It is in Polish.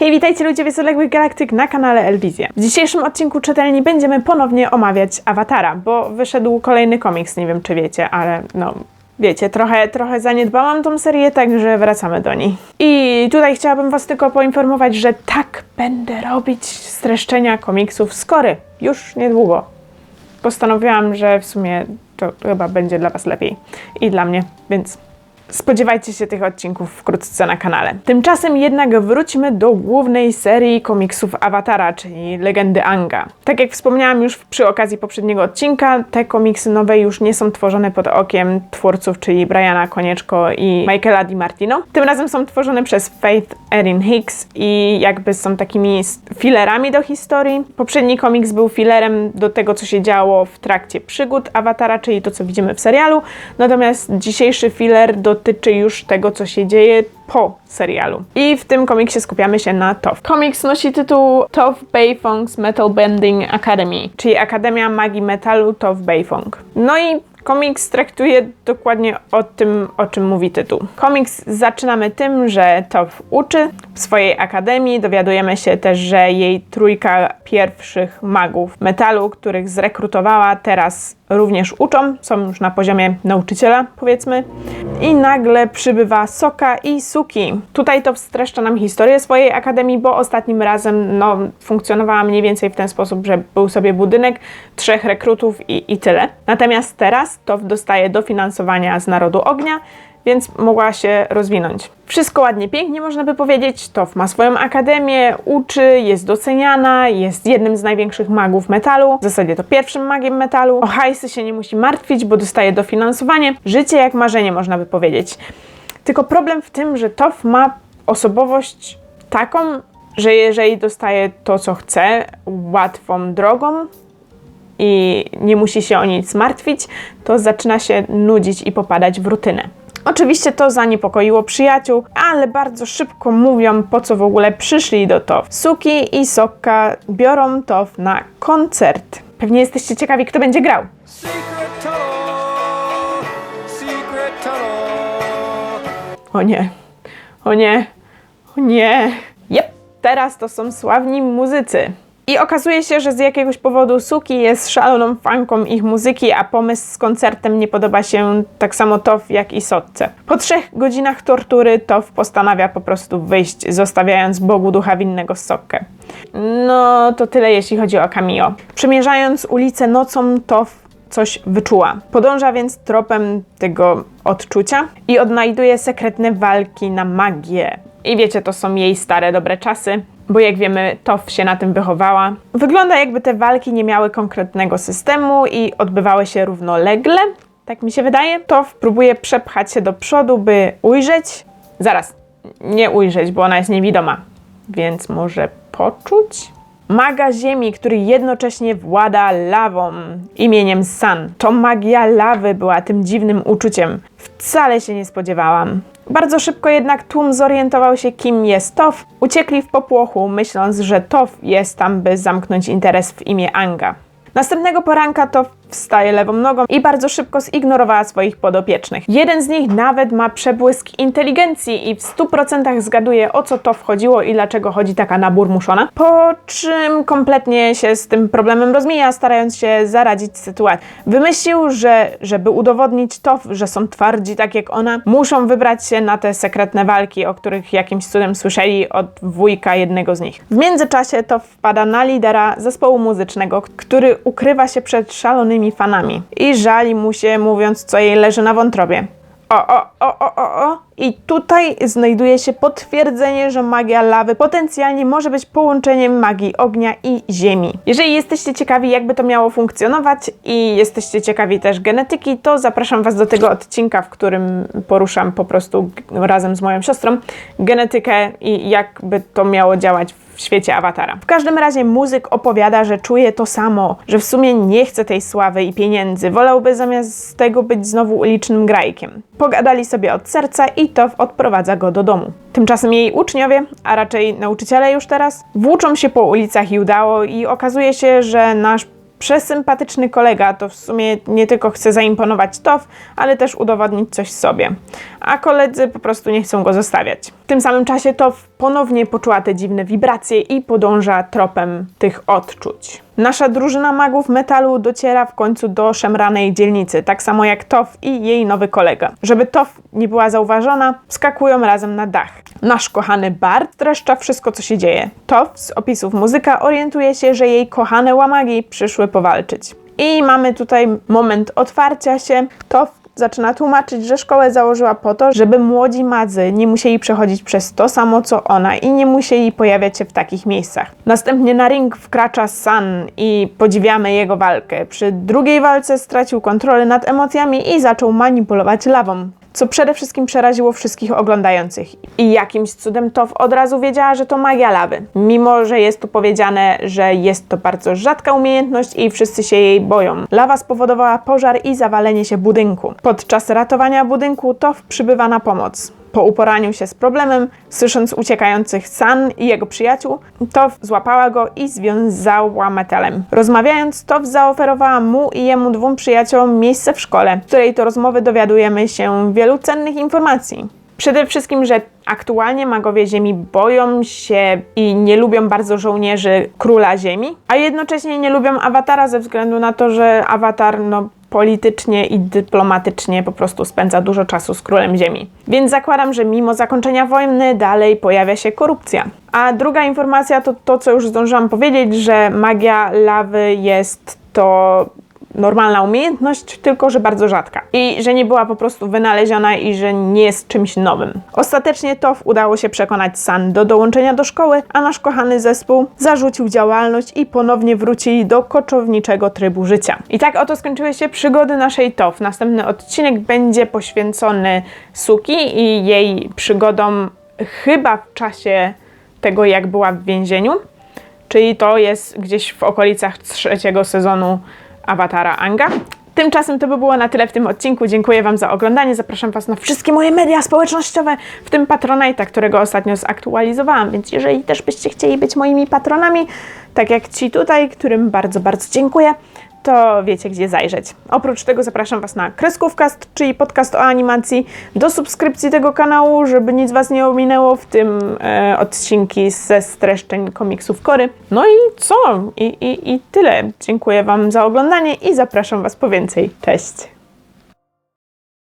Hej, witajcie ludzie z odległych galaktyk na kanale Elwizja. W dzisiejszym odcinku czytelni będziemy ponownie omawiać Awatara, bo wyszedł kolejny komiks, nie wiem czy wiecie, ale no... Wiecie, trochę, trochę zaniedbałam tą serię, także wracamy do niej. I tutaj chciałabym Was tylko poinformować, że tak będę robić streszczenia komiksów z Kory. Już niedługo. Postanowiłam, że w sumie to chyba będzie dla Was lepiej. I dla mnie, więc Spodziewajcie się tych odcinków wkrótce na kanale. Tymczasem jednak wróćmy do głównej serii komiksów Awatara, czyli Legendy Anga. Tak jak wspomniałam już przy okazji poprzedniego odcinka, te komiksy nowe już nie są tworzone pod okiem twórców, czyli Briana Konieczko i Michaela Di Martino. Tym razem są tworzone przez Faith Erin Hicks i jakby są takimi filerami do historii. Poprzedni komiks był filerem do tego, co się działo w trakcie przygód Awatara, czyli to, co widzimy w serialu. Natomiast dzisiejszy filer dotyczy już tego, co się dzieje po serialu. I w tym komiksie skupiamy się na Toph. Komiks nosi tytuł Toph Beifong's Metal Bending Academy, czyli Akademia Magii Metalu Toph Beifong. No i Komiks traktuje dokładnie o tym, o czym mówi tytuł. Komiks zaczynamy tym, że Toph uczy w swojej akademii. Dowiadujemy się też, że jej trójka pierwszych magów metalu, których zrekrutowała, teraz również uczą, są już na poziomie nauczyciela, powiedzmy. I nagle przybywa Soka i Suki. Tutaj to streszcza nam historię swojej akademii, bo ostatnim razem no, funkcjonowała mniej więcej w ten sposób, że był sobie budynek, trzech rekrutów i, i tyle. Natomiast teraz to dostaje dofinansowania z Narodu Ognia, więc mogła się rozwinąć. Wszystko ładnie, pięknie można by powiedzieć. Tof ma swoją akademię, uczy, jest doceniana, jest jednym z największych magów metalu. W zasadzie to pierwszym magiem metalu. O hajsy się nie musi martwić, bo dostaje dofinansowanie. Życie jak marzenie, można by powiedzieć. Tylko problem w tym, że Tof ma osobowość taką, że jeżeli dostaje to, co chce, łatwą drogą, i nie musi się o nic martwić, to zaczyna się nudzić i popadać w rutynę. Oczywiście to zaniepokoiło przyjaciół, ale bardzo szybko mówią, po co w ogóle przyszli do TOF. Suki i Sokka biorą TOF na koncert. Pewnie jesteście ciekawi, kto będzie grał. O nie, o nie, o nie. Jep, teraz to są sławni muzycy. I okazuje się, że z jakiegoś powodu Suki jest szaloną fanką ich muzyki, a pomysł z koncertem nie podoba się tak samo Tof jak i Sotce. Po trzech godzinach tortury Tof postanawia po prostu wyjść, zostawiając Bogu ducha winnego Sokkę. No to tyle jeśli chodzi o Kamio. Przemierzając ulicę nocą Tof coś wyczuła. Podąża więc tropem tego odczucia i odnajduje sekretne walki na magię. I wiecie, to są jej stare dobre czasy, bo jak wiemy, Tof się na tym wychowała. Wygląda jakby te walki nie miały konkretnego systemu i odbywały się równolegle, tak mi się wydaje. Tof próbuje przepchać się do przodu, by ujrzeć. Zaraz, nie ujrzeć, bo ona jest niewidoma, więc może poczuć? Maga Ziemi, który jednocześnie włada lawą imieniem San. To magia lawy była tym dziwnym uczuciem. Wcale się nie spodziewałam. Bardzo szybko jednak tłum zorientował się, kim jest Tof. Uciekli w popłochu, myśląc, że Tof jest tam, by zamknąć interes w imię Anga. Następnego poranka Tof wstaje lewą nogą i bardzo szybko zignorowała swoich podopiecznych. Jeden z nich nawet ma przebłysk inteligencji i w 100% zgaduje o co to wchodziło i dlaczego chodzi taka naburmuszona, po czym kompletnie się z tym problemem rozmija, starając się zaradzić sytuacji. Wymyślił, że żeby udowodnić to, że są twardzi tak jak ona, muszą wybrać się na te sekretne walki, o których jakimś cudem słyszeli od wujka jednego z nich. W międzyczasie to wpada na lidera zespołu muzycznego, który ukrywa się przed szalonymi fanami i żali mu się, mówiąc, co jej leży na wątrobie. O, o, o, o, o, o. I tutaj znajduje się potwierdzenie, że magia lawy potencjalnie może być połączeniem magii ognia i ziemi. Jeżeli jesteście ciekawi, jakby to miało funkcjonować i jesteście ciekawi też genetyki, to zapraszam Was do tego odcinka, w którym poruszam po prostu razem z moją siostrą genetykę i jakby to miało działać w świecie awatara. W każdym razie muzyk opowiada, że czuje to samo, że w sumie nie chce tej sławy i pieniędzy, wolałby zamiast tego być znowu ulicznym grajkiem. Pogadali sobie od serca i to odprowadza go do domu. Tymczasem jej uczniowie, a raczej nauczyciele już teraz, włóczą się po ulicach Judało i okazuje się, że nasz Przesympatyczny kolega to w sumie nie tylko chce zaimponować Tof, ale też udowodnić coś sobie. A koledzy po prostu nie chcą go zostawiać. W tym samym czasie Tof ponownie poczuła te dziwne wibracje i podąża tropem tych odczuć. Nasza drużyna magów metalu dociera w końcu do szemranej dzielnicy, tak samo jak Tof i jej nowy kolega. Żeby Tof nie była zauważona, wskakują razem na dach. Nasz kochany Bart streszcza wszystko, co się dzieje. Tof z opisów muzyka orientuje się, że jej kochane łamagi przyszły powalczyć. I mamy tutaj moment otwarcia się. Tof zaczyna tłumaczyć, że szkołę założyła po to, żeby młodzi madzy nie musieli przechodzić przez to samo co ona i nie musieli pojawiać się w takich miejscach. Następnie na ring wkracza Sun i podziwiamy jego walkę. Przy drugiej walce stracił kontrolę nad emocjami i zaczął manipulować lawą. Co przede wszystkim przeraziło wszystkich oglądających. I jakimś cudem Tof od razu wiedziała, że to magia lawy. Mimo, że jest tu powiedziane, że jest to bardzo rzadka umiejętność i wszyscy się jej boją. Lawa spowodowała pożar i zawalenie się budynku. Podczas ratowania budynku Tof przybywa na pomoc. Po uporaniu się z problemem, słysząc uciekających San i jego przyjaciół, Tow złapała go i związała metalem. Rozmawiając, Tow zaoferowała mu i jemu dwóm przyjaciołom miejsce w szkole, w której to rozmowy dowiadujemy się wielu cennych informacji. Przede wszystkim, że aktualnie magowie Ziemi boją się i nie lubią bardzo żołnierzy Króla Ziemi, a jednocześnie nie lubią awatara ze względu na to, że awatar no, politycznie i dyplomatycznie po prostu spędza dużo czasu z Królem Ziemi. Więc zakładam, że mimo zakończenia wojny dalej pojawia się korupcja. A druga informacja to to, co już zdążyłam powiedzieć, że magia lawy jest to normalna umiejętność, tylko że bardzo rzadka. I że nie była po prostu wynaleziona i że nie jest czymś nowym. Ostatecznie Tof udało się przekonać San do dołączenia do szkoły, a nasz kochany zespół zarzucił działalność i ponownie wrócili do koczowniczego trybu życia. I tak oto skończyły się przygody naszej Tof. Następny odcinek będzie poświęcony Suki i jej przygodom chyba w czasie tego, jak była w więzieniu. Czyli to jest gdzieś w okolicach trzeciego sezonu Awatara Anga. Tymczasem to by było na tyle w tym odcinku. Dziękuję Wam za oglądanie. Zapraszam Was na wszystkie moje media społecznościowe, w tym Patronite'a, którego ostatnio zaktualizowałam. Więc jeżeli też byście chcieli być moimi patronami, tak jak ci tutaj, którym bardzo, bardzo dziękuję, to wiecie gdzie zajrzeć. Oprócz tego zapraszam Was na Kreskówkast, czyli podcast o animacji, do subskrypcji tego kanału, żeby nic Was nie ominęło, w tym e, odcinki ze streszczeń komiksów Kory. No i co? I, i, I tyle. Dziękuję Wam za oglądanie i zapraszam Was po więcej. Cześć!